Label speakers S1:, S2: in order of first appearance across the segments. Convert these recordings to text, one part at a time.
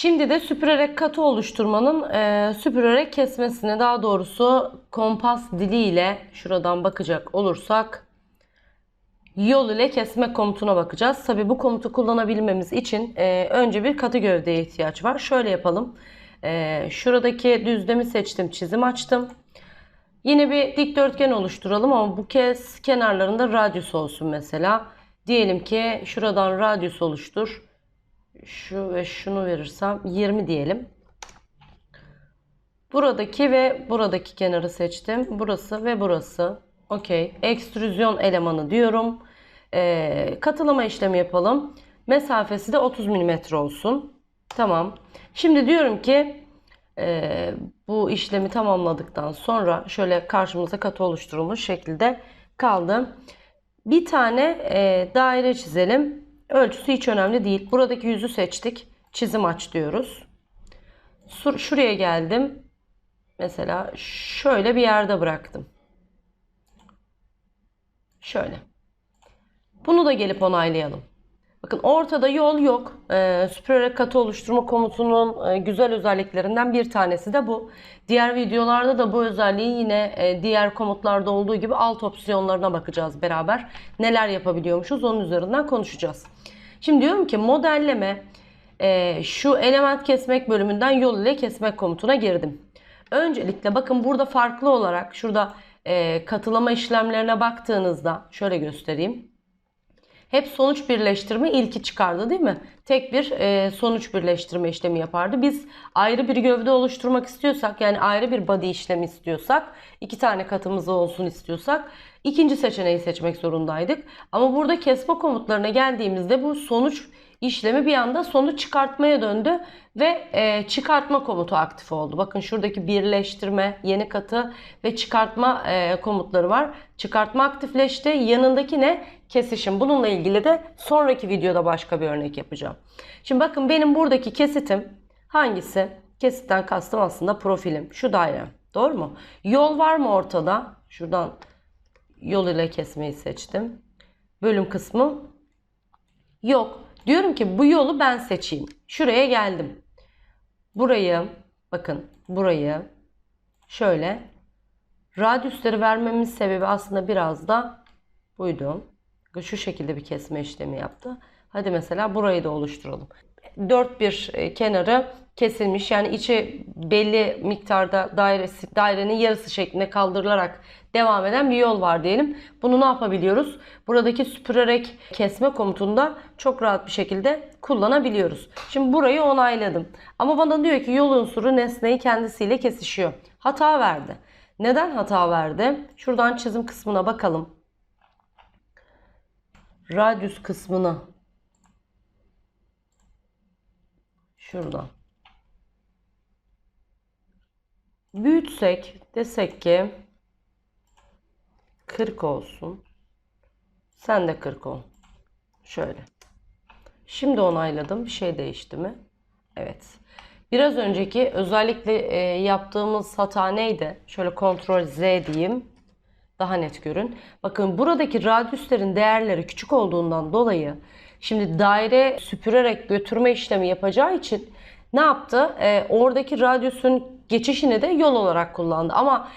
S1: Şimdi de süpürerek katı oluşturmanın e, süpürerek kesmesine daha doğrusu kompas diliyle şuradan bakacak olursak yol ile kesme komutuna bakacağız. Tabi bu komutu kullanabilmemiz için e, önce bir katı gövdeye ihtiyaç var. Şöyle yapalım. E, şuradaki düzlemi seçtim, çizim açtım. Yine bir dikdörtgen oluşturalım ama bu kez kenarlarında radyus olsun mesela. Diyelim ki şuradan radyus oluştur. Şu ve şunu verirsem 20 diyelim. Buradaki ve buradaki kenarı seçtim. Burası ve burası. Okey. Ekstrüzyon elemanı diyorum. Ee, katılama işlemi yapalım. Mesafesi de 30 mm olsun. Tamam. Şimdi diyorum ki e, bu işlemi tamamladıktan sonra şöyle karşımıza katı oluşturulmuş şekilde kaldı. Bir tane e, daire çizelim. Ölçüsü hiç önemli değil. Buradaki yüzü seçtik. Çizim aç diyoruz. Şuraya geldim. Mesela şöyle bir yerde bıraktım. Şöyle. Bunu da gelip onaylayalım. Bakın ortada yol yok. Ee, süpürerek katı oluşturma komutunun e, güzel özelliklerinden bir tanesi de bu. Diğer videolarda da bu özelliği yine e, diğer komutlarda olduğu gibi alt opsiyonlarına bakacağız beraber. Neler yapabiliyormuşuz onun üzerinden konuşacağız. Şimdi diyorum ki modelleme e, şu element kesmek bölümünden yol ile kesmek komutuna girdim. Öncelikle bakın burada farklı olarak şurada e, katılama işlemlerine baktığınızda şöyle göstereyim. Hep sonuç birleştirme ilki çıkardı değil mi? Tek bir e, sonuç birleştirme işlemi yapardı. Biz ayrı bir gövde oluşturmak istiyorsak yani ayrı bir body işlemi istiyorsak iki tane katımız olsun istiyorsak ikinci seçeneği seçmek zorundaydık. Ama burada kesme komutlarına geldiğimizde bu sonuç işlemi bir anda sonuç çıkartmaya döndü ve e, çıkartma komutu aktif oldu. Bakın şuradaki birleştirme, yeni katı ve çıkartma e, komutları var. Çıkartma aktifleşti. Yanındaki ne? Kesişim. Bununla ilgili de sonraki videoda başka bir örnek yapacağım. Şimdi bakın benim buradaki kesitim hangisi? Kesitten kastım aslında profilim. Şu daire. Doğru mu? Yol var mı ortada? Şuradan yol ile kesmeyi seçtim. Bölüm kısmı yok. Diyorum ki bu yolu ben seçeyim. Şuraya geldim. Burayı bakın burayı şöyle radyüsleri vermemin sebebi aslında biraz da buydu. Şu şekilde bir kesme işlemi yaptı. Hadi mesela burayı da oluşturalım. Dört bir e, kenarı kesilmiş. Yani içi belli miktarda dairesi, dairenin yarısı şeklinde kaldırılarak devam eden bir yol var diyelim. Bunu ne yapabiliyoruz? Buradaki süpürerek kesme komutunda çok rahat bir şekilde kullanabiliyoruz. Şimdi burayı onayladım. Ama bana diyor ki yol unsuru nesneyi kendisiyle kesişiyor. Hata verdi. Neden hata verdi? Şuradan çizim kısmına bakalım. Radyüs kısmını şuradan büyütsek desek ki 40 olsun. Sen de 40 ol. Şöyle. Şimdi onayladım. Bir şey değişti mi? Evet. Biraz önceki özellikle e, yaptığımız hata neydi? Şöyle kontrol Z diyeyim. Daha net görün. Bakın buradaki radyüslerin değerleri küçük olduğundan dolayı şimdi daire süpürerek götürme işlemi yapacağı için ne yaptı? E, oradaki radyüsün geçişini de yol olarak kullandı. Ama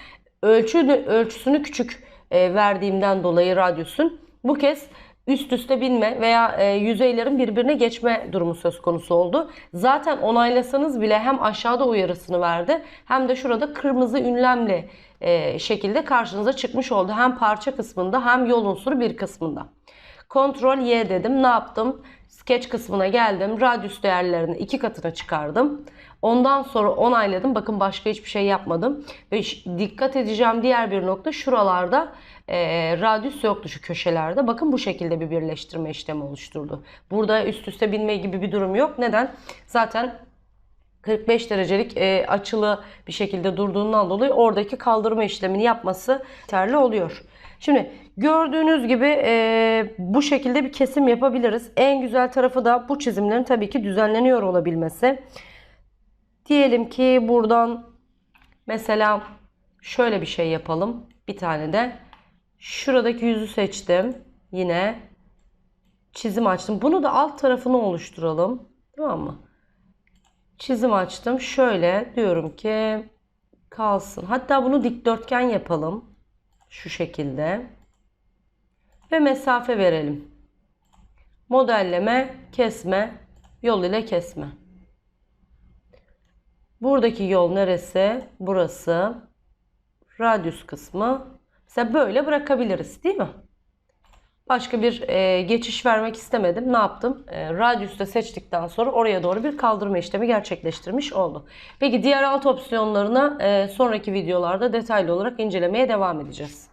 S1: ölçünü, ölçüsünü küçük e, verdiğimden dolayı radyüsün bu kez üst üste binme veya e, yüzeylerin birbirine geçme durumu söz konusu oldu. Zaten onaylasanız bile hem aşağıda uyarısını verdi hem de şurada kırmızı ünlemli e, şekilde karşınıza çıkmış oldu. Hem parça kısmında hem yol unsuru bir kısmında. Kontrol Y dedim. Ne yaptım? Sketch kısmına geldim. Radyüs değerlerini iki katına çıkardım. Ondan sonra onayladım. Bakın başka hiçbir şey yapmadım. Ve dikkat edeceğim diğer bir nokta şuralarda e, radyüs yoktu şu köşelerde. Bakın bu şekilde bir birleştirme işlemi oluşturdu. Burada üst üste binme gibi bir durum yok. Neden? Zaten 45 derecelik e, açılı bir şekilde durduğundan dolayı oradaki kaldırma işlemini yapması yeterli oluyor. Şimdi gördüğünüz gibi e, bu şekilde bir kesim yapabiliriz. En güzel tarafı da bu çizimlerin tabii ki düzenleniyor olabilmesi. Diyelim ki buradan mesela şöyle bir şey yapalım. Bir tane de şuradaki yüzü seçtim. Yine çizim açtım. Bunu da alt tarafını oluşturalım. Tamam mı? Çizim açtım. Şöyle diyorum ki kalsın. Hatta bunu dikdörtgen yapalım. Şu şekilde. Ve mesafe verelim. Modelleme, kesme, yol ile kesme. Buradaki yol neresi? Burası. Radyüs kısmı. Mesela böyle bırakabiliriz değil mi? Başka bir e, geçiş vermek istemedim. Ne yaptım? E, radyüste seçtikten sonra oraya doğru bir kaldırma işlemi gerçekleştirmiş oldum. Peki diğer alt opsiyonlarına e, sonraki videolarda detaylı olarak incelemeye devam edeceğiz.